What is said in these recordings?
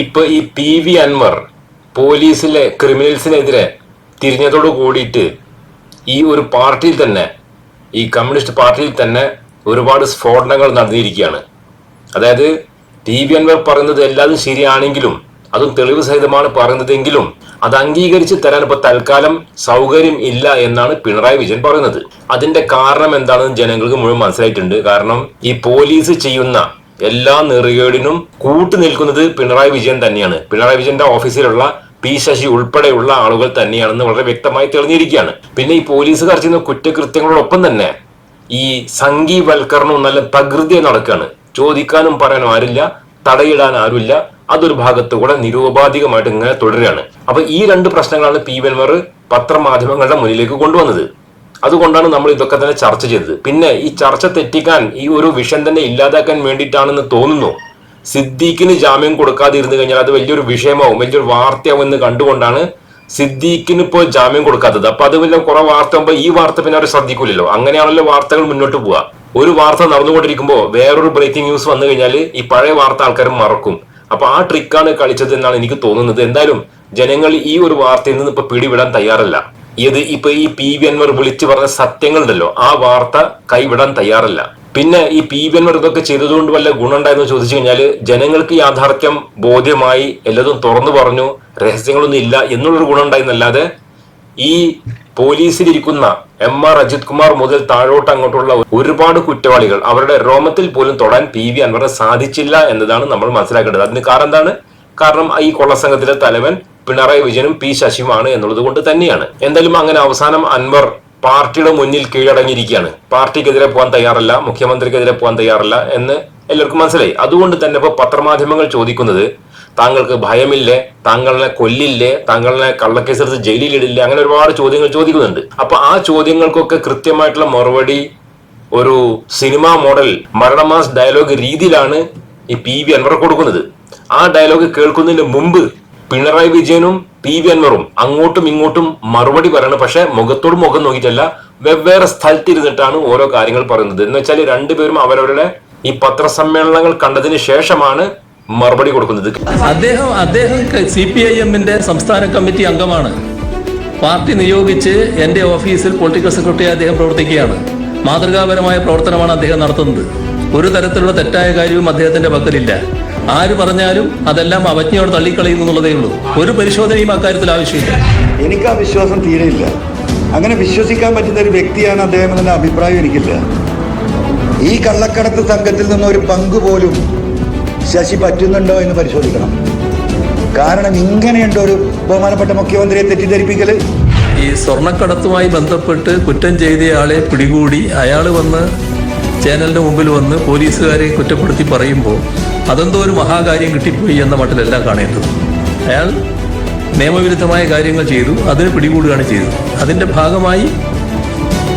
ഇപ്പൊ ഈ P V Anwar പോലീസിലെ ക്രിമിനൽസിനെതിരെ തിരിഞ്ഞതോട് കൂടിയിട്ട് ഈ ഒരു പാർട്ടിയിൽ തന്നെ ഈ കമ്മ്യൂണിസ്റ്റ് പാർട്ടിയിൽ തന്നെ ഒരുപാട് സ്ഫോടനങ്ങൾ നടന്നിരിക്കുകയാണ്. അതായത് ടി വി അൻവർ പറയുന്നത് എല്ലാതും ശരിയാണെങ്കിലും അതും തെളിവ് സഹിതമാണ് പറയുന്നതെങ്കിലും അത് അംഗീകരിച്ച് തരാൻ ഇപ്പൊ തൽക്കാലം സൗകര്യം ഇല്ല എന്നാണ് പിണറായി വിജയൻ പറയുന്നത്. അതിന്റെ കാരണം എന്താണെന്ന് ജനങ്ങൾക്ക് മുഴുവൻ മനസ്സിലായിട്ടുണ്ട്. കാരണം ഈ പോലീസ് ചെയ്യുന്ന എല്ലാ നെറുകേടിനും കൂട്ടു നിൽക്കുന്നത് പിണറായി വിജയൻ തന്നെയാണ്. പിണറായി വിജയന്റെ ഓഫീസിലുള്ള പി ശശി ഉൾപ്പെടെയുള്ള ആളുകൾ തന്നെയാണെന്ന് വളരെ വ്യക്തമായി തെളിഞ്ഞിരിക്കുകയാണ്. പിന്നെ ഈ പോലീസുകാർ ചെയ്യുന്ന കുറ്റകൃത്യങ്ങളോടൊപ്പം തന്നെ ഈ സംഘീവൽക്കരണവും നല്ല പ്രകൃതിയെ നടക്കുകയാണ്. ചോദിക്കാനും പറയാനും ആരില്ല തടയിടാൻ ആരുമില്ല. അതൊരു ഭാഗത്ത് കൂടെ ഇങ്ങനെ തുടരുകയാണ്. അപ്പൊ ഈ രണ്ട് പ്രശ്നങ്ങളാണ് പി വെൻവർ പത്രമാധ്യമങ്ങളുടെ മുന്നിലേക്ക് കൊണ്ടുവന്നത്. അതുകൊണ്ടാണ് നമ്മൾ ഇതൊക്കെ തന്നെ ചർച്ച ചെയ്തത്. പിന്നെ ഈ ചർച്ച തെറ്റിക്കാൻ ഈ ഒരു വിഷം തന്നെ ഇല്ലാതാക്കാൻ വേണ്ടിയിട്ടാണെന്ന് തോന്നുന്നു. സിദ്ദീഖിന് ജാമ്യം കൊടുക്കാതെ ഇരുന്നു കഴിഞ്ഞാൽ അത് വലിയൊരു വിഷയമാവും വലിയൊരു വാർത്തയാവും എന്ന് കണ്ടുകൊണ്ടാണ് സിദ്ദീഖിന് ഇപ്പോൾ ജാമ്യം കൊടുക്കാത്തത്. അപ്പൊ അത് വല്ല കുറെ വാർത്ത ആകുമ്പോൾ ഈ വാർത്ത പിന്നെ അവർ ശ്രദ്ധിക്കില്ലല്ലോ അങ്ങനെയാണല്ലോ വാർത്തകൾ മുന്നോട്ട് പോവുക. ഒരു വാർത്ത നടന്നുകൊണ്ടിരിക്കുമ്പോൾ വേറൊരു ബ്രേക്കിംഗ് ന്യൂസ് വന്നു കഴിഞ്ഞാൽ ഈ പഴയ വാർത്ത ആൾക്കാർ മറക്കും. അപ്പൊ ആ ട്രിക്കാണ് കളിച്ചത് എന്നാണ് എനിക്ക് തോന്നുന്നത്. എന്തായാലും ജനങ്ങൾ ഈ ഒരു വാർത്തയിൽ നിന്ന് ഇപ്പൊ പിടിവിടാൻ തയ്യാറല്ല. ഇത് ഇപ്പൊ ഈ പി വി അൻവർ വിളിച്ചു പറഞ്ഞ സത്യങ്ങളുണ്ടല്ലോ ആ വാർത്ത കൈവിടാൻ തയ്യാറല്ല. പിന്നെ ഈ പി വി അൻവർ ഇതൊക്കെ ചെയ്തതുകൊണ്ട് വല്ല ഗുണമുണ്ടായെന്ന് ചോദിച്ചു കഴിഞ്ഞാൽ ജനങ്ങൾക്ക് യാഥാർത്ഥ്യം ബോധ്യമായി എല്ലാതും തുറന്നു പറഞ്ഞു രഹസ്യങ്ങളൊന്നും ഇല്ല എന്നുള്ളൊരു ഗുണം ഉണ്ടായെന്നല്ലാതെ ഈ പോലീസിലിരിക്കുന്ന എം ആർ അജിത് കുമാർ മുതൽ താഴോട്ട് അങ്ങോട്ടുള്ള ഒരുപാട് കുറ്റവാളികൾ അവരുടെ രോമത്തിൽ പോലും തൊടാൻ പി വി അൻവറിന് സാധിച്ചില്ല എന്നതാണ് നമ്മൾ മനസ്സിലാക്കേണ്ടത്. അതിന് കാരണം എന്താണ്? കാരണം ഈ കൊള്ളസംഘത്തിലെ തലവൻ പിണറായി വിജയനും പി ശശിയുമാണ് എന്നുള്ളത് കൊണ്ട് തന്നെയാണ്. എന്തായാലും അങ്ങനെ അവസാനം അൻവർ പാർട്ടിയുടെ മുന്നിൽ കീഴടങ്ങിയിരിക്കുകയാണ്. പാർട്ടിക്കെതിരെ പോകാൻ തയ്യാറല്ല മുഖ്യമന്ത്രിക്കെതിരെ പോകാൻ തയ്യാറല്ല എന്ന് എല്ലാവർക്കും മനസ്സിലായി. അതുകൊണ്ട് തന്നെ ഇപ്പൊ പത്രമാധ്യമങ്ങൾ ചോദിക്കുന്നത് താങ്കൾക്ക് ഭയമില്ലേ? താങ്കളെ കൊല്ലില്ലേ? താങ്കളെ കള്ളക്കേസെടുത്ത് ജയിലിലിടില്ലേ? അങ്ങനെ ഒരുപാട് ചോദ്യങ്ങൾ ചോദിക്കുന്നുണ്ട്. അപ്പൊ ആ ചോദ്യങ്ങൾക്കൊക്കെ കൃത്യമായിട്ടുള്ള മറുപടി ഒരു സിനിമാ മോഡൽ മരണമാസ് ഡയലോഗ് രീതിയിലാണ് ഈ പി വി അൻവർ കൊടുക്കുന്നത്. ആ ഡയലോഗ് കേൾക്കുന്നതിന് മുമ്പ് പിണറായി വിജയനും പി വി അൻവറും അങ്ങോട്ടും ഇങ്ങോട്ടും മറുപടി പറയണം. പക്ഷെ മുഖത്തോട് മുഖം നോക്കിയിട്ടല്ല വെവ്വേറെ സ്ഥലത്തിരുന്നിട്ടാണ് ഓരോ കാര്യങ്ങൾ പറയുന്നത്. എന്ന് വെച്ചാൽ രണ്ടുപേരും അവരവരുടെ ഈ പത്രസമ്മേളനങ്ങൾ കണ്ടതിന് ശേഷമാണ് മറുപടി കൊടുക്കുന്നത്. അദ്ദേഹം അദ്ദേഹം സി പി ഐ എമ്മിന്റെ സംസ്ഥാന കമ്മിറ്റി അംഗമാണ്. പാർട്ടി നിയോഗിച്ച് എന്റെ ഓഫീസിൽ പൊളിറ്റിക്കൽ സെക്രട്ടറി അദ്ദേഹം പ്രവർത്തിക്കുകയാണ്. മാതൃകാപരമായ പ്രവർത്തനമാണ് അദ്ദേഹം നടത്തുന്നത്. ഒരു തരത്തിലുള്ള തെറ്റായ കാര്യവും അദ്ദേഹത്തിന്റെ പക്കലില്ല. ആര് പറഞ്ഞാലും അതെല്ലാം അവജ്ഞയോട് തള്ളിക്കളയുന്നു എന്നുള്ളതേ ഉള്ളൂ. ഒരു പരിശോധനയും അക്കാര്യത്തിൽ ആവശ്യമില്ല. എനിക്ക് ആ വിശ്വാസം തീരെയില്ല. അങ്ങനെ വിശ്വസിക്കാൻ പറ്റുന്ന ഒരു വ്യക്തിയാണ് അദ്ദേഹം എന്ന അഭിപ്രായം എനിക്കില്ല. ഈ കള്ളക്കടത്ത് സംഘത്തിൽ നിന്ന് ഒരു പങ്ക് പോലും ശശി പറ്റുന്നുണ്ടോ എന്ന് പരിശോധിക്കണം. കാരണം ഇങ്ങനെയുണ്ട് ഒരു ബഹുമാനപ്പെട്ട മുഖ്യമന്ത്രിയെ തെറ്റിദ്ധരിപ്പിക്കൽ ഈ സ്വർണക്കടത്തുമായി ബന്ധപ്പെട്ട് കുറ്റം ചെയ്തയാളെ പിടികൂടി അയാൾ വന്ന് ചാനലിന്റെ മുമ്പിൽ വന്ന് പോലീസുകാരെ കുറ്റപ്പെടുത്തി പറയുമ്പോൾ അതെന്തോ ഒരു മഹാകാര്യം കിട്ടിപ്പോയി എന്ന മട്ടിലല്ല കാണേണ്ടത്. അയാൾ നിയമവിരുദ്ധമായ കാര്യങ്ങൾ ചെയ്തു അതിന് പിടികൂടുകയാണ് ചെയ്തത്. അതിന്റെ ഭാഗമായി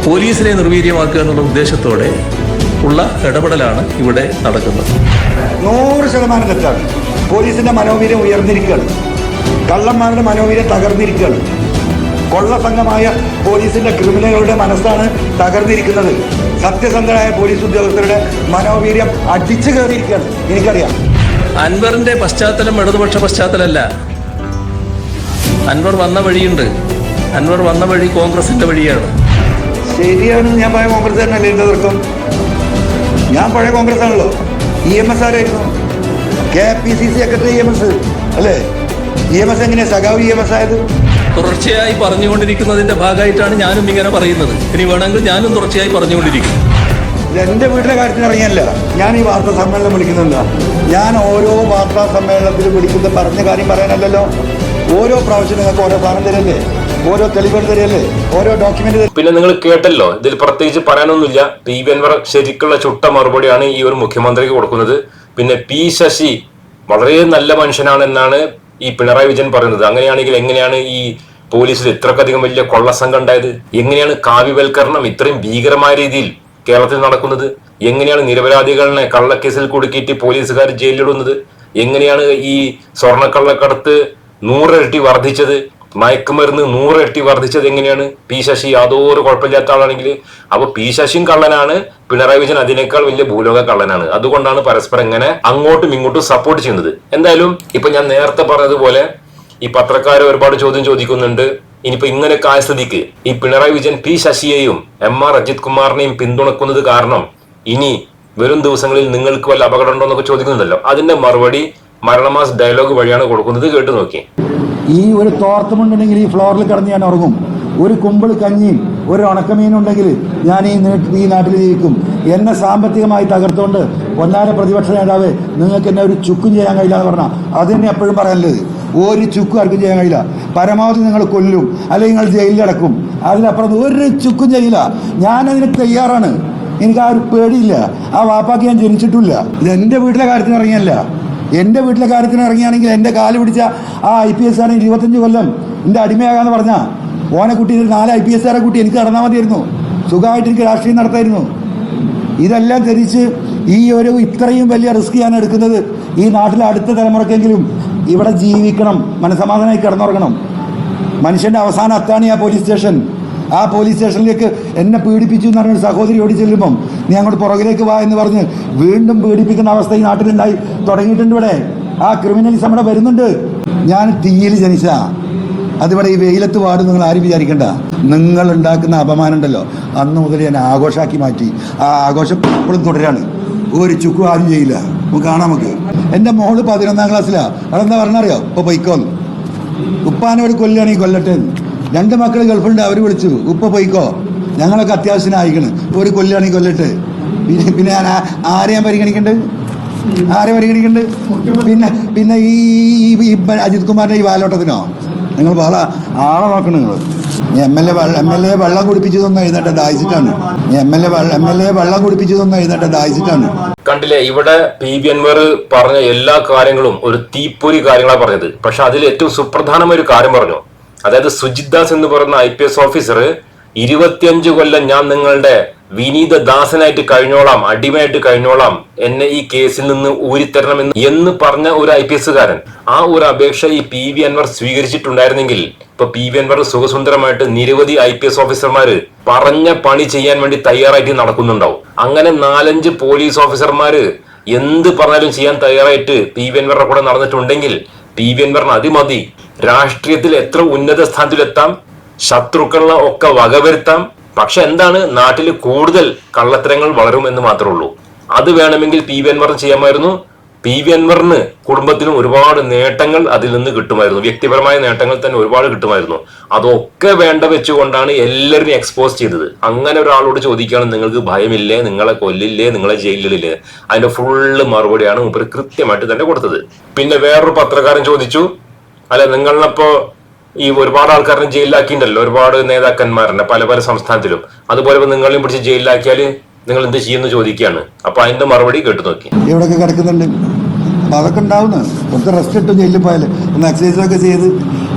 പോലീസിനെ നിർവീര്യമാക്കുക എന്നുള്ള ഉദ്ദേശത്തോടെ ഉള്ള ഇടപെടലാണ് ഇവിടെ നടക്കുന്നത്. നൂറ് ശതമാനം തെറ്റാണ്. പോലീസിന്റെ മനോവീര്യം ഉയർന്നിരിക്കുകയാണ്. കള്ളന്മാരുടെ മനോവീര്യം തകർന്നിരിക്കുകയാണ്. കൊള്ളസംഘമായ പോലീസിന്റെ ക്രിമിനലുകളുടെ മനസ്സാണ് തകർന്നിരിക്കുന്നത്. സത്യസന്ധരായ പോലീസ് ഉദ്യോഗസ്ഥരുടെ മനോവീര്യം അടിച്ചു കയറിയിരിക്കുകയാണ്. എനിക്കറിയാം. അൻവറിന്റെ പശ്ചാത്തലം ഇടതുപക്ഷ പശ്ചാത്തലമല്ല. അൻവർ വന്ന വഴിയുണ്ട്. അൻവർ വന്ന വഴി കോൺഗ്രസിന്റെ വഴിയാണ്. ശരിയാണ് ഞാൻ പഴയ കോൺഗ്രസ് തന്നെയല്ലേ എന്റെ തർക്കം ഞാൻ പഴയ കോൺഗ്രസ് ആണല്ലോ. ഇ എം എസ് ആരായിരുന്നു? K P C C secretary E M S അല്ലേ? ഇ എം എസ് എങ്ങനെയാണ് സഖാവ് ഇ എം എസ് ആയത്? തുടർച്ചയായി പറഞ്ഞുകൊണ്ടിരിക്കുന്നതിന്റെ ഭാഗമായിട്ടാണ് ഞാനും ഇങ്ങനെ പറയുന്നത്. ഇനി വേണമെങ്കിൽ ഞാനും തുടർച്ചയായി പറഞ്ഞുകൊണ്ടിരിക്കും. എന്റെ വീട്ടിലെ കാര്യത്തിന് ഇറങ്ങിയല്ല. ഞാൻ ഈ വാർത്താ സമ്മേളനം വിളിക്കുന്നില്ല ഞാൻ ഓരോ വാർത്താ സമ്മേളനത്തിലും വിളിക്കുന്ന പറഞ്ഞ കാര്യം പറയാനല്ലല്ലോ. ഓരോ പ്രാവശ്യം നിങ്ങൾക്ക് ഓരോ സാധനം തരല്ലേ? ഓരോ തെളിവുകൾ തരല്ലേ? ഓരോ ഡോക്യുമെന്റ് പിന്നെ നിങ്ങൾ കേട്ടല്ലോ ഇതിൽ പ്രത്യേകിച്ച് പറയാനൊന്നുമില്ല. പി വി അൻവർ ശരിക്കുള്ള ചുട്ട മറുപടിയാണ് ഈ ഒരു മുഖ്യമന്ത്രിക്ക് കൊടുക്കുന്നത്. പിന്നെ പി ശശി വളരെ നല്ല മനുഷ്യനാണെന്നാണ് ഈ പിണറായി വിജയൻ പറയുന്നത്. അങ്ങനെയാണെങ്കിൽ എങ്ങനെയാണ് ഈ പോലീസിൽ ഇത്രക്കധികം വലിയ കൊള്ളസംഘം ഉണ്ടായത് എങ്ങനെയാണ് കാവ്യവൽക്കരണം ഇത്രയും ഭീകരമായ രീതിയിൽ കേരളത്തിൽ നടക്കുന്നത്? എങ്ങനെയാണ് നിരപരാധികളെ കള്ളക്കേസിൽ കുടുക്കിയിട്ട് പോലീസുകാർ ജയിലിലിടുന്നത്? എങ്ങനെയാണ് ഈ സ്വർണക്കള്ളക്കടത്ത് നൂറിരട്ടി വർദ്ധിച്ചത്? മയക്കുമരുന്ന് നൂറിരട്ടി വർദ്ധിച്ചത് എങ്ങനെയാണ്? പി ശശി യാതൊരു കുഴപ്പമില്ലാത്ത ആളാണെങ്കിൽ അപ്പൊ പി ശശിയും കള്ളനാണ്. പിണറായി വിജയൻ അതിനേക്കാൾ വലിയ ഭൂലോക കള്ളനാണ്. അതുകൊണ്ടാണ് പരസ്പരം ഇങ്ങനെ അങ്ങോട്ടും ഇങ്ങോട്ടും സപ്പോർട്ട് ചെയ്യുന്നത്. എന്തായാലും ഇപ്പൊ ഞാൻ നേരത്തെ പറഞ്ഞതുപോലെ ഈ പത്രക്കാർ ഒരുപാട് ചോദ്യം ചോദിക്കുന്നുണ്ട്. ഇനിയിപ്പോ ഇങ്ങനെയൊക്കെ ആയ സ്ഥിതിക്ക് ഈ പിണറായി വിജയൻ പി ശശിയെയും എം ആർ അജിത് കുമാറിനെയും പിന്തുണക്കുന്നത് കാരണം ഇനി വരും ദിവസങ്ങളിൽ നിങ്ങൾക്ക് വല്ല അപകടം ഉണ്ടോ എന്നൊക്കെ ചോദിക്കുന്നുണ്ടല്ലോ. അതിന്റെ മറുപടി മരണമാസ് ഡയലോഗ് വഴിയാണ് കൊടുക്കുന്നത്. കേട്ടു നോക്കി. ഈ ഒരു തോർത്തുമുണ്ടെങ്കിൽ ഈ ഫ്ലോറിൽ കിടന്ന് ഞാൻ ഉറങ്ങും. ഒരു കുമ്പിൾ കഞ്ഞിയും ഒരു ഉണക്കമീനുണ്ടെങ്കിൽ ഞാൻ ഈ ഈ നാട്ടിൽ ജീവിക്കും. എന്നെ സാമ്പത്തികമായി തകർത്തുകൊണ്ട് ഒന്നാര പ്രതിപക്ഷ നേതാവ് നിങ്ങൾക്ക് എന്നെ ഒരു ചുക്കും ചെയ്യാൻ കഴിയില്ല എന്ന് പറഞ്ഞാൽ അത് തന്നെ എപ്പോഴും പറയാനുള്ളത്. ഒരു ചുക്കും ആർക്കും ചെയ്യാൻ കഴിയില്ല. പരമാവധി നിങ്ങൾ കൊല്ലും അല്ലെങ്കിൽ നിങ്ങൾ ജയിലിലടക്കും അതിനപ്പുറം ഒരു ചുക്കും ചെയ്യില്ല. ഞാനതിന് തയ്യാറാണ്. എനിക്ക് ആ ഒരു പേടിയില്ല. ആ വാപ്പാക്ക് ഞാൻ ജനിച്ചിട്ടില്ല. ഇത് എന്റെ വീട്ടിലെ കാര്യത്തിന് ഇറങ്ങിയല്ല. എന്റെ വീട്ടിലെ കാര്യത്തിന് ഇറങ്ങിയാണെങ്കിൽ എന്റെ കാൽ പിടിച്ച ആ ഐ പി എസ് ആണ് ഇരുപത്തഞ്ച് കൊല്ലം എന്റെ അടിമയാകാന്ന് പറഞ്ഞാൽ ഓനെ കുട്ടി ഒരു നാല് ഐ പി എസ് ആരെ കുട്ടി എനിക്ക് നടന്നാൽ മതിയായിരുന്നു. സുഖമായിട്ട് എനിക്ക് രാഷ്ട്രീയം നടത്തായിരുന്നു. ഇതെല്ലാം ധരിച്ച് ഈ ഒരു ഇത്രയും വലിയ റിസ്ക് ഞാൻ എടുക്കുന്നത് ഈ നാട്ടിലെ അടുത്ത തലമുറക്കെങ്കിലും ഇവിടെ ജീവിക്കണം മനസമാധാനമായി കിടന്നുറങ്ങണം. മനുഷ്യന്റെ അവസാന അത്താണി ആ പോലീസ് സ്റ്റേഷൻ ആ പോലീസ് സ്റ്റേഷനിലേക്ക് എന്നെ പീഡിപ്പിച്ചു എന്ന് പറഞ്ഞൊരു സഹോദരി ഓടി ചെല്ലുമ്പം നീ അങ്ങോട്ട് പുറകിലേക്ക് വാ എന്ന് പറഞ്ഞ് വീണ്ടും പീഡിപ്പിക്കുന്ന അവസ്ഥ ഈ നാട്ടിലുണ്ടായി തുടങ്ങിയിട്ടുണ്ട് ഇവിടെ. ആ ക്രിമിനൽസ് നമ്മുടെ വരുന്നുണ്ട്. ഞാൻ തീയിൽ ജനിച്ച അതിവിടെ ഈ വെയിലത്ത് വാടും നിങ്ങൾ ആരും വിചാരിക്കണ്ട. നിങ്ങൾ ഉണ്ടാക്കുന്ന അപമാനം ഉണ്ടല്ലോ. അന്ന് മുതൽ ഞാൻ ആഘോഷമാക്കി മാറ്റി. ആ ആഘോഷം ഇപ്പോഴും തുടരാണ്. ഒരു ചുക്കും ആരും ചെയ്യില്ല. നമുക്ക് കാണാം നമുക്ക്. എന്റെ മോൾ പതിനൊന്നാം ക്ലാസ്സിലാണ് എന്താ പറഞ്ഞറിയോ? ഇപ്പോൾ പൊയ്ക്കോന്ന്. ഉപ്പാനോട് ഈ കൊല്ലട്ടെ രണ്ട് മക്കൾ ഗൾഫുണ്ട് അവർ വിളിച്ചു. ഉപ്പ പൊയ്ക്കോ. ഞങ്ങളൊക്കെ അത്യാവശ്യം അയക്കണ് ഒരു കൊല്ലുകയാണെങ്കിൽ കൊല്ലട്ടെ. പിന്നെ പിന്നെ ഞാൻ ആരെയാ പരിഗണിക്കണ്ട്? ആരെ പരിഗണിക്കണ്ട്? പിന്നെ പിന്നെ ഈ ഈ- ഈ അജിത് കുമാറിന്റെ ഈ വാലോട്ടത്തിനോ? നിങ്ങൾ ബഹള ആളെ നോക്കണം നിങ്ങൾ M L A M L A വെള്ളം കുടിപ്പിച്ചതൊന്നും തന്ന എഴുന്നേറ്റ ദാഹിച്ചിട്ടാണ്. M L A M L A വെള്ളം കുടിപ്പിച്ചതൊന്നും തന്ന എഴുന്നേറ്റ ദാഹിച്ചിട്ടാണ്. കണ്ടില്ലേ ഇവിടെ പി. ബി അൻവർ പറഞ്ഞ എല്ലാ കാര്യങ്ങളും ഒരു തീപ്പൊരി കാര്യങ്ങളാണ് പറഞ്ഞത്. പക്ഷെ അതിൽ ഏറ്റവും സുപ്രധാനമായ ഒരു കാര്യം പറഞ്ഞു. അതായത് സുജിത് ദാസ് എന്ന് പറയുന്ന ഐ. പി. എസ്. ഓഫീസർ ഇരുപത്തിയഞ്ച് കൊല്ലം ഞാൻ നിങ്ങളുടെ വിനീത ദാസനായിട്ട് കഴിഞ്ഞോളാം അടിമയായിട്ട് കഴിഞ്ഞോളാം. എന്നെ ഈ കേസിൽ നിന്ന് ഊരിത്തരണമെന്ന് എന്ന് പറഞ്ഞ ഒരു ഐ പി എസ്സുകാരൻ ആ ഒരു അപേക്ഷ ഈ പി വി അൻവർ സ്വീകരിച്ചിട്ടുണ്ടായിരുന്നെങ്കിൽ ഇപ്പൊ പി വി അൻവർ സുഖസുന്ദരമായിട്ട് നിരവധി ഐ പി എസ് ഓഫീസർമാര് പറഞ്ഞ പണി ചെയ്യാൻ വേണ്ടി തയ്യാറായിട്ട് നടക്കുന്നുണ്ടാവും. അങ്ങനെ നാലഞ്ച് പോലീസ് ഓഫീസർമാര് എന്ത് പറഞ്ഞാലും ചെയ്യാൻ തയ്യാറായിട്ട് പി വി അൻവറുടെ കൂടെ നടന്നിട്ടുണ്ടെങ്കിൽ പി വി അൻവറിന് അതിമതി. രാഷ്ട്രീയത്തിൽ എത്ര ഉന്നത സ്ഥാനത്തിലെത്താം ശത്രുക്കളെ ഒക്കെ വകവരുത്താം പക്ഷെ എന്താണ്? നാട്ടിൽ കൂടുതൽ കള്ളത്തരങ്ങൾ വളരും എന്ന് മാത്രമേ ഉള്ളൂ. അത് വേണമെങ്കിൽ പി വി അൻവറിന് ചെയ്യാമായിരുന്നു. പി വി അൻവറിന് കുടുംബത്തിനും ഒരുപാട് നേട്ടങ്ങൾ അതിൽ നിന്ന് കിട്ടുമായിരുന്നു. വ്യക്തിപരമായ നേട്ടങ്ങൾ തന്നെ ഒരുപാട് കിട്ടുമായിരുന്നു. അതൊക്കെ വേണ്ട വെച്ചുകൊണ്ടാണ് എല്ലാവരും എക്സ്പോസ് ചെയ്തത്. അങ്ങനെ ഒരാളോട് ചോദിക്കുകയാണ് നിങ്ങൾക്ക് ഭയമില്ലേ? നിങ്ങളെ കൊല്ലില്ലേ? നിങ്ങളെ ജയിലില്ലേ അതിന്റെ ഫുള്ള് മറുപടിയാണ് മൂപ്പര് കൃത്യമായിട്ട് തന്നെ കൊടുത്തത്. പിന്നെ വേറൊരു പത്രക്കാരൻ ചോദിച്ചു അല്ല നിങ്ങളിപ്പോ ഈ ഒരുപാട് ആൾക്കാരെ ജയിലിലാക്കിയിട്ടുണ്ടല്ലോ. ഒരുപാട് നേതാക്കന്മാരെ പല പല സംസ്ഥാനത്തിലും. അതുപോലെ നിങ്ങളെയും പിടിച്ച് ജയിലിലാക്കിയാൽ നിങ്ങൾ എന്ത് ചെയ്യുമെന്ന് ചോദിക്കുകയാണ്. അപ്പൊ അതിന്റെ മറുപടി കേട്ടു നോക്കി. ഇവിടെയൊക്കെ കിടക്കുന്നുണ്ട്. അതൊക്കെ ഉണ്ടാവുന്ന. കുറച്ച് റെസ്റ്റ് ഇട്ട് ജയിലിൽ പോയാൽ ഒന്ന് എക്സസൈസൊക്കെ ചെയ്ത്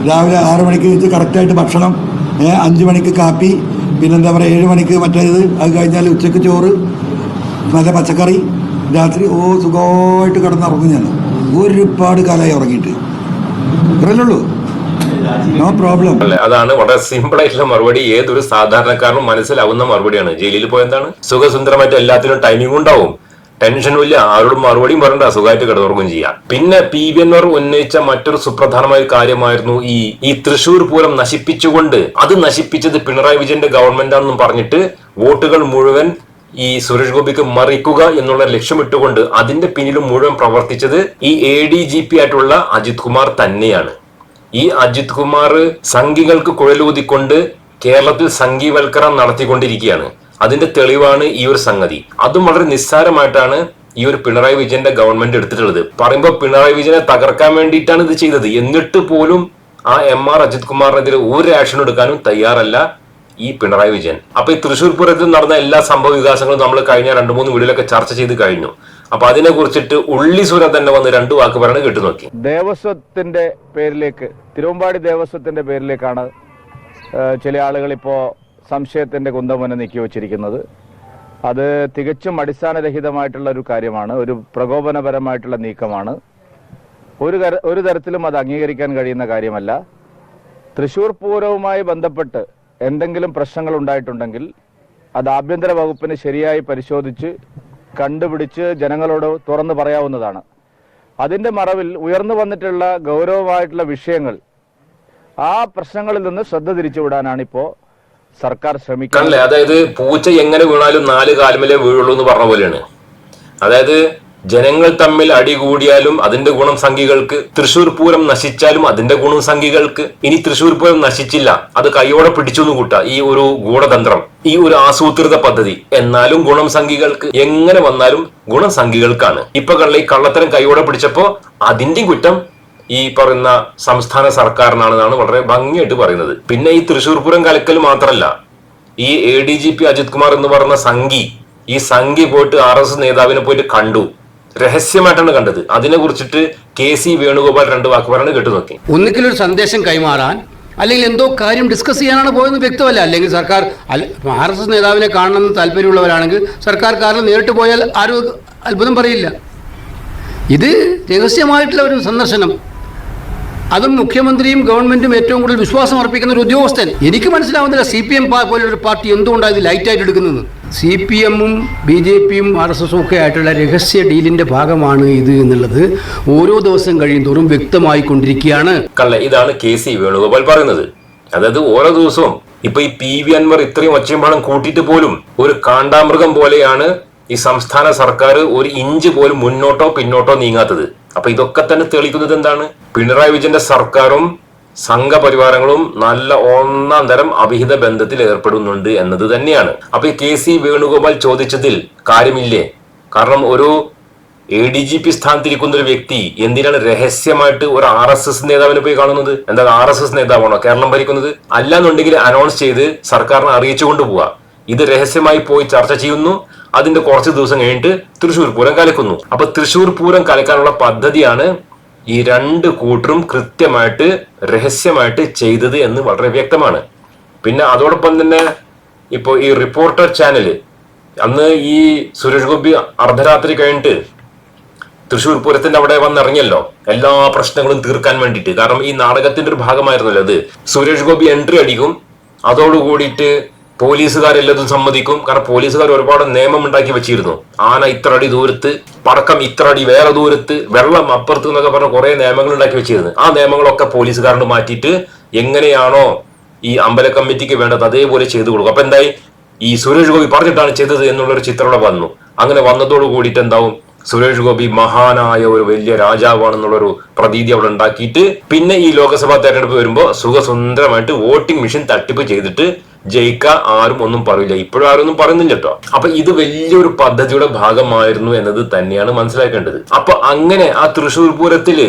രാവിലെ ആറ് മണിക്ക് വെച്ച് കറക്റ്റായിട്ട് ഭക്ഷണം അഞ്ച് മണിക്ക് കാപ്പി പിന്നെന്താ പറയുക ഏഴ് മണിക്ക് മറ്റേത് അത് കഴിഞ്ഞാൽ ഉച്ചയ്ക്ക് ചോറ് നല്ല പച്ചക്കറി. രാത്രി ഓ സുഖമായിട്ട് കിടന്നുറങ്ങും ഞാൻ ഒരുപാട് കാലമായി ഉറങ്ങിയിട്ട്. ഇത്രയല്ലേ ഉള്ളൂ? നോ പ്രോബ്ലം അതാണ് വളരെ സിമ്പിൾ ആയിട്ടുള്ള മറുപടി. ഏതൊരു സാധാരണക്കാരനും മനസ്സിലാവുന്ന മറുപടിയാണ്. ജയിലിൽ പോയെന്താണ് സുഖസുന്ദരമായിട്ട് എല്ലാത്തിനും ടൈമിംഗ് ഉണ്ടാവും. ടെൻഷൻ ഇല്ല. ആരോടും മറുപടിയും പറയണ്ട. സുഖമായിട്ട് കിടന്നുറങ്ങും ചെയ്യാം. പിന്നെ പി വി ആർ ഉന്നയിച്ച മറ്റൊരു സുപ്രധാനമായ കാര്യമായിരുന്നു ഈ ഈ തൃശൂർ പൂരം നശിപ്പിച്ചുകൊണ്ട്. അത് നശിപ്പിച്ചത് പിണറായി വിജയന്റെ ഗവൺമെന്റ് ആണെന്നും പറഞ്ഞിട്ട് വോട്ടുകൾ മുഴുവൻ ഈ സുരേഷ് ഗോപിക്ക് മറിക്കുക എന്നുള്ള ലക്ഷ്യമിട്ടുകൊണ്ട് അതിന്റെ പിന്നിലും മുഴുവൻ പ്രവർത്തിച്ചത് ഈ എ ഡി ജി പി ആയിട്ടുള്ള അജിത് കുമാർ തന്നെയാണ്. ഈ അജിത് കുമാർ സംഘികൾക്ക് കുഴലൂതിക്കൊണ്ട് കേരളത്തിൽ സംഘീവൽക്കരണം നടത്തിക്കൊണ്ടിരിക്കുകയാണ്. അതിന്റെ തെളിവാണ് ഈ ഒരു സംഗതി. അതും വളരെ നിസ്സാരമായിട്ടാണ് ഈ ഒരു പിണറായി വിജയന്റെ ഗവൺമെന്റ് എടുത്തിട്ടുള്ളത്. പറയുമ്പോൾ പിണറായി വിജയനെ തകർക്കാൻ വേണ്ടിയിട്ടാണ് ഇത് ചെയ്തത്. എന്നിട്ട് പോലും ആ എം ആർ അജിത് കുമാറിനെതിരെ ഒരു ആക്ഷൻ എടുക്കാനും തയ്യാറല്ല ഈ പിണറായി വിജയൻ. അപ്പൊ ഈ തൃശൂർ പൂരത്തിൽ നടന്ന എല്ലാ സംഭവ വികാസങ്ങളും നമ്മൾ കഴിഞ്ഞ രണ്ടു മൂന്ന് വീഡിയോയിലൊക്കെ ചർച്ച ചെയ്ത് കഴിഞ്ഞു. അപ്പൊ അതിനെ കുറിച്ചിട്ട് ഉള്ളി ഉള്ളിസുര തന്നെ വന്ന് രണ്ടു വാക്ക് പറയണത് കേട്ടു നോക്കി ദേവസ്വത്തിന്റെ പേരിലേക്ക് തിരുവമ്പാടി ദേവസ്വത്തിന്റെ പേരിലേക്കാണ് ചില ആളുകൾ ഇപ്പോൾ സംശയത്തിന്റെ കുന്തമുന നീക്കി വച്ചിരിക്കുന്നത്. അത് തികച്ചും അടിസ്ഥാനരഹിതമായിട്ടുള്ള ഒരു കാര്യമാണ് ഒരു പ്രകോപനപരമായിട്ടുള്ള നീക്കമാണ്. ഒരു ഒരു തരത്തിലും അത് അംഗീകരിക്കാൻ കഴിയുന്ന കാര്യമല്ല. തൃശൂർ പൂരവുമായി ബന്ധപ്പെട്ട് എന്തെങ്കിലും പ്രശ്നങ്ങൾ ഉണ്ടായിട്ടുണ്ടെങ്കിൽ അത് ആഭ്യന്തര വകുപ്പിന് ശരിയായി പരിശോധിച്ച് കണ്ടുപിടിച്ച് ജനങ്ങളോട് തുറന്നു പറയാവുന്നതാണ്. അതിന്റെ മറവിൽ ഉയർന്നു വന്നിട്ടുള്ള ഗൗരവമായിട്ടുള്ള വിഷയങ്ങൾ ആ പ്രശ്നങ്ങളിൽ നിന്ന് ശ്രദ്ധ തിരിച്ചുവിടാനാണ് ഇപ്പോൾ സർക്കാർ ശ്രമിക്കുന്നത്. അതായത് പൂച്ച എങ്ങനെ വീണാലും നാല് കാലുമലേ വീഴുള്ളൂ എന്ന് പറഞ്ഞ പോലെയാണ്. അതായത് ജനങ്ങൾ തമ്മിൽ അടി കൂടിയാലും അതിന്റെ ഗുണം സംഘികൾക്ക്. തൃശൂർ പൂരം നശിച്ചാലും അതിന്റെ ഗുണം സംഘികൾക്ക്. ഇനി തൃശൂർ പൂരം നശിച്ചില്ല. അത് കൈയോടെ പിടിച്ചു കൂട്ട. ഈ ഒരു ഗൂഢതന്ത്രം ഈ ഒരു ആസൂത്രിത പദ്ധതി. എന്നാലും ഗുണം സംഘികൾക്ക് എങ്ങനെ വന്നാലും ഗുണം സംഘികൾക്കാണ്. ഇപ്പൊ കള്ള ഈ കള്ളത്തരം കൈയോടെ പിടിച്ചപ്പോ അതിന്റെയും കുറ്റം ഈ പറയുന്ന സംസ്ഥാന സർക്കാരിനാണെന്നാണ് വളരെ ഭംഗിയായിട്ട് പറയുന്നത്. പിന്നെ ഈ തൃശൂർ പൂരം കലക്കൽ മാത്രമല്ല ഈ A D G P Ajith Kumar എന്ന് പറയുന്ന സംഘി ഈ സംഘി പോയിട്ട് ആർ എസ് നേതാവിനെ പോയിട്ട് കണ്ടു. രഹസ്യമായിട്ടാണ് കണ്ടത്. അതിനെ കുറിച്ചിട്ട് കെ സി വേണുഗോപാൽ രണ്ട് വാക്ക് പറഞ്ഞു കേട്ടു നോക്കി. ഒന്നുകിൽ ഒരു സന്ദേശം കൈമാറാൻ അല്ലെങ്കിൽ എന്തോ കാര്യം ഡിസ്കസ് ചെയ്യാനാണ് പോയെന്ന് വ്യക്തമല്ല. അല്ലെങ്കിൽ സർക്കാർ ആർ എസ് എസ് നേതാവിനെ കാണണമെന്ന് താല്പര്യമുള്ളവരാണെങ്കിൽ സർക്കാർ കാറിൽ നേരിട്ട് പോയാൽ ആരും അത്ഭുതം പറയില്ല. ഇത് രഹസ്യമായിട്ടുള്ള ഒരു സന്ദർശനം. അതും മുഖ്യമന്ത്രിയും ഗവൺമെന്റും ഏറ്റവും കൂടുതൽ വിശ്വാസം അർപ്പിക്കുന്ന ഒരു ഉദ്യോഗസ്ഥൻ. എനിക്ക് മനസ്സിലാവുന്നില്ല സി പി എം പോലൊരു പാർട്ടി എന്തുകൊണ്ടാണ് ഇത് ലൈറ്റായിട്ട് എടുക്കുന്നത് സി പി എമ്മും ബി ജെ പിയും ആർ എസ് എസും ഒക്കെ ആയിട്ടുള്ള രഹസ്യ ഡീലിന്റെ ഭാഗമാണ് ഇത് എന്നുള്ളത് ഓരോ ദിവസം കഴിയും തോറും വ്യക്തമായിക്കൊണ്ടിരിക്കുകയാണ്. കള്ള ഇതാണ് കെ സി വേണുഗോപാൽ പറയുന്നത്. അതായത് ഓരോ ദിവസവും ഇപ്പൊ ഈ പി വി അൻവർ ഇത്രയും ഒച്ചയമ്പാളം കൂട്ടിയിട്ട് പോലും ഒരു കാണ്ടാമൃഗം പോലെയാണ് ഈ സംസ്ഥാന സർക്കാർ ഒരു ഇഞ്ച് പോലും മുന്നോട്ടോ പിന്നോട്ടോ നീങ്ങാത്തത്. അപ്പൊ ഇതൊക്കെ തന്നെ തെളിയിക്കുന്നത് എന്താണ്? പിണറായി വിജയന്റെ സർക്കാരും സംഘപരിവാരങ്ങളും നല്ല ഒന്നാം തരം അവിഹിത ബന്ധത്തിൽ ഏർപ്പെടുന്നുണ്ട് എന്നത് തന്നെയാണ്. അപ്പൊ കെ സി വേണുഗോപാൽ ചോദിച്ചതിൽ കാര്യമില്ലേ? കാരണം ഒരു എ ഡി ജി പി സ്ഥാനത്തിരിക്കുന്ന ഒരു വ്യക്തി എന്തിനാണ് രഹസ്യമായിട്ട് ഒരു ആർ എസ് എസ് നേതാവിനെ പോയി കാണുന്നത്? എന്താ ആർ എസ് എസ് നേതാവാണോ കേരളം ഭരിക്കുന്നത്? അല്ലാന്നുണ്ടെങ്കിൽ അനൗൺസ് ചെയ്ത് സർക്കാരിനെ അറിയിച്ചു കൊണ്ടുപോവാ. ഇത് രഹസ്യമായി പോയി ചർച്ച ചെയ്യുന്നു. അതിന്റെ കുറച്ച് ദിവസം കഴിഞ്ഞിട്ട് തൃശൂർ പൂരം കലക്കുന്നു. അപ്പൊ തൃശൂർ പൂരം കലക്കാനുള്ള പദ്ധതിയാണ് ഈ രണ്ട് കൂട്ടരും കൃത്യമായിട്ട് രഹസ്യമായിട്ട് ചെയ്തത് എന്ന് വളരെ വ്യക്തമാണ്. പിന്നെ അതോടൊപ്പം തന്നെ ഇപ്പോൾ ഈ റിപ്പോർട്ടർ ചാനൽ അന്ന് ഈ സുരേഷ് ഗോപി അർദ്ധരാത്രി കഴിഞ്ഞിട്ട് തൃശ്ശൂർ പൂരത്തിന്റെ അവിടെ വന്നിറങ്ങിയല്ലോ. എല്ലാ പ്രശ്നങ്ങളും തീർക്കാൻ വേണ്ടിയിട്ട്. കാരണം ഈ നാടകത്തിന്റെ ഒരു ഭാഗമായിരുന്നല്ലോ അത്. സുരേഷ് ഗോപി എൻട്രി അടിക്കും. അതോടുകൂടിയിട്ട് പോലീസുകാരെല്ലതും സമ്മതിക്കും. കാരണം പോലീസുകാർ ഒരുപാട് നിയമം ഉണ്ടാക്കി വെച്ചിരുന്നു. ആന ഇത്ര അടി ദൂരത്ത് പടക്കം ഇത്ര അടി വേറെ ദൂരത്ത് വെള്ളം അപ്പുറത്ത് എന്നൊക്കെ പറഞ്ഞ കുറെ നിയമങ്ങൾ ഉണ്ടാക്കി വെച്ചിരുന്നു. ആ നിയമങ്ങളൊക്കെ പോലീസുകാരന് മാറ്റിയിട്ട് എങ്ങനെയാണോ ഈ അമ്പല കമ്മിറ്റിക്ക് വേണ്ടത് അതേപോലെ ചെയ്തു കൊടുക്കും. അപ്പൊ എന്തായി? ഈ സുരേഷ് ഗോപി പറഞ്ഞിട്ടാണ് ചെയ്തത് എന്നുള്ളൊരു ചിത്രം ഇവിടെ വന്നു. അങ്ങനെ വന്നതോട് കൂടിയിട്ട് എന്താവും? സുരേഷ് ഗോപി മഹാനായ ഒരു വലിയ രാജാവാണെന്നുള്ളൊരു പ്രതീതി അവിടെ ഉണ്ടാക്കിയിട്ട് പിന്നെ ഈ ലോക്സഭാ തെരഞ്ഞെടുപ്പ് വരുമ്പോൾ സുഖസുന്ദരമായിട്ട് വോട്ടിംഗ് മെഷീൻ തട്ടിപ്പ് ചെയ്തിട്ട് ജയിക്ക ആരും ഒന്നും പറയില്ല. ഇപ്പോഴും ആരും ഒന്നും പറയുന്നില്ല കേട്ടോ അപ്പൊ ഇത് വലിയൊരു പദ്ധതിയുടെ ഭാഗമായിരുന്നു എന്നത് തന്നെയാണ് മനസ്സിലാക്കേണ്ടത്. അപ്പൊ അങ്ങനെ ആ തൃശൂർ പൂരത്തിൽ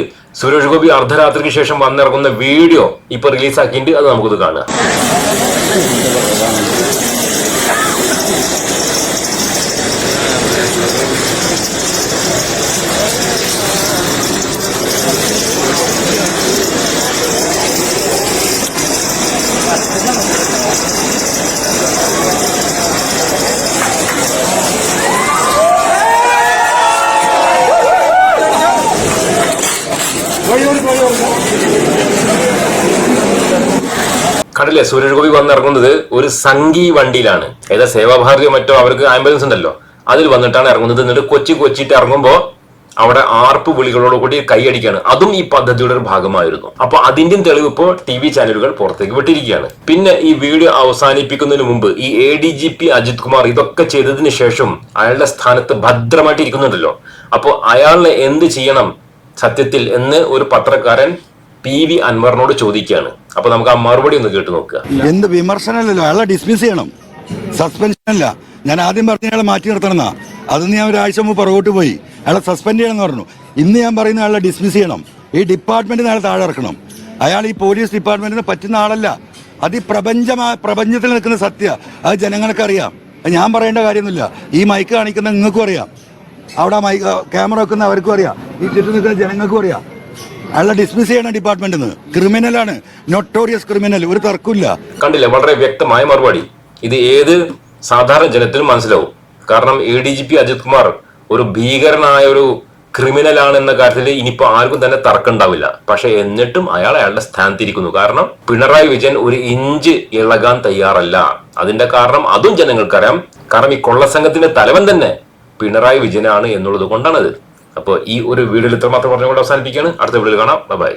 സുരേഷ് ഗോപി അർദ്ധരാത്രിക്ക് ശേഷം വന്നിറങ്ങുന്ന വീഡിയോ ഇപ്പൊ റിലീസാക്കിയിട്ട് അത് നമുക്കിത് കാണാം കണ്ടില്ലേ സുരേഷ് ഗോപി വന്നിറങ്ങുന്നത് ഒരു സംഘി വണ്ടിയിലാണ്. ഏതാ സേവാഭാരതിയോ മറ്റോ അവർക്ക് ആംബുലൻസ് ഉണ്ടല്ലോ. അതിൽ വന്നിട്ടാണ് ഇറങ്ങുന്നത്. എന്നിട്ട് കൊച്ചി കൊച്ചിട്ട് ഇറങ്ങുമ്പോൾ അവിടെ ആർപ്പ് വിളികളോട് കൂടി കൈയടിക്കാണ് അതും ഈ പദ്ധതിയുടെ ഒരു ഭാഗമായിരുന്നു. അപ്പൊ അതിന്റെയും തെളിവ് ഇപ്പോൾ ടി വി ചാനലുകൾ പുറത്തേക്ക് വിട്ടിരിക്കുകയാണ്. പിന്നെ ഈ വീഡിയോ അവസാനിപ്പിക്കുന്നതിന് മുമ്പ് ഈ A D G P Ajith Kumar ഇതൊക്കെ ചെയ്തതിന് ശേഷം അയാളുടെ സ്ഥാനത്ത് ഭദ്രമായിട്ട് ഇരിക്കുന്നുണ്ടല്ലോ അപ്പോൾ അയാളെ എന്ത് ചെയ്യണം സത്യത്തിൽ എന്ന് ഒരു പത്രക്കാരൻ പി വി അൻവറിനോട് ചോദിക്കുകയാണ്. അപ്പൊ നമുക്ക് ആ മറുപടി ഒന്ന് കേട്ടു നോക്കുക. എന്ത് വിമർശനമല്ലല്ലോ. അയാളെ ഡിസ്മിസ് ചെയ്യണം. സസ്പെൻഷൻ അല്ല. ഞാൻ ആദ്യം പറഞ്ഞ അയാളെ മാറ്റി നിർത്തണം അതൊന്ന് ഞാൻ ഒരാഴ്ച മുമ്പ് പുറകോട്ട് പോയി. അയാളെ സസ്പെൻഡ് ചെയ്യണം എന്ന് പറഞ്ഞു. ഇന്ന് ഞാൻ പറയുന്ന അയാളെ ഡിസ്മിസ് ചെയ്യണം. ഈ ഡിപ്പാർട്ട്മെന്റ് അയാളെ താഴെ ഇറക്കണം. അയാൾ ഈ പോലീസ് ഡിപ്പാർട്ട്മെന്റിന് പറ്റുന്ന ആളല്ല. അത് ഈ പ്രപഞ്ചത്തിൽ നിൽക്കുന്ന സത്യ. അത് ജനങ്ങൾക്ക് അറിയാം ഞാൻ പറയേണ്ട കാര്യമൊന്നുമില്ല. ഈ മൈക്ക് കാണിക്കുന്ന നിങ്ങൾക്കും അറിയാം. അവിടെ മൈക്ക് ക്യാമറ വെക്കുന്ന അവർക്കും അറിയാം. ഈ ചുറ്റും നിൽക്കുന്ന ജനങ്ങൾക്കും അറിയാം. അയാളെ ഡിസ്മിസ് ചെയ്യണം ഡിപ്പാർട്ട്മെന്റിൽ ക്രിമിനൽ ആണ്. നൊട്ടോറിയസ് ക്രിമിനൽ ഒരു തർക്കമില്ല കണ്ടില്ല? വളരെ വ്യക്തമായ മറുപടി. ഇത് ഏത് സാധാരണ ജനത്തിനും മനസ്സിലാവും. കാരണം A D G P Ajith Kumar ഒരു ഭീകരനായ ഒരു ക്രിമിനൽ ആണ് എന്ന കാര്യത്തിൽ ഇനിയിപ്പോ ആർക്കും തന്നെ തർക്കമുണ്ടാവില്ല പക്ഷെ എന്നിട്ടും അയാൾ അയാളുടെ സ്ഥാനത്തിരിക്കുന്നു. കാരണം പിണറായി വിജയൻ ഒരു ഇഞ്ച് ഇളകാൻ തയ്യാറല്ല. അതിന്റെ കാരണം അതും ജനങ്ങൾക്കറിയാം. കാരണം ഈ കൊള്ളസംഘത്തിന്റെ തലവൻ തന്നെ പിണറായി വിജയനാണ് എന്നുള്ളത് കൊണ്ടാണത്. അപ്പോൾ ഈ ഒരു വീഡിയോയിൽ ഇത്രമാത്രം പറഞ്ഞുകൊണ്ട് അവസാനിപ്പിക്കുകയാണ്. അടുത്ത വീഡിയോയിൽ കാണാം. ബൈ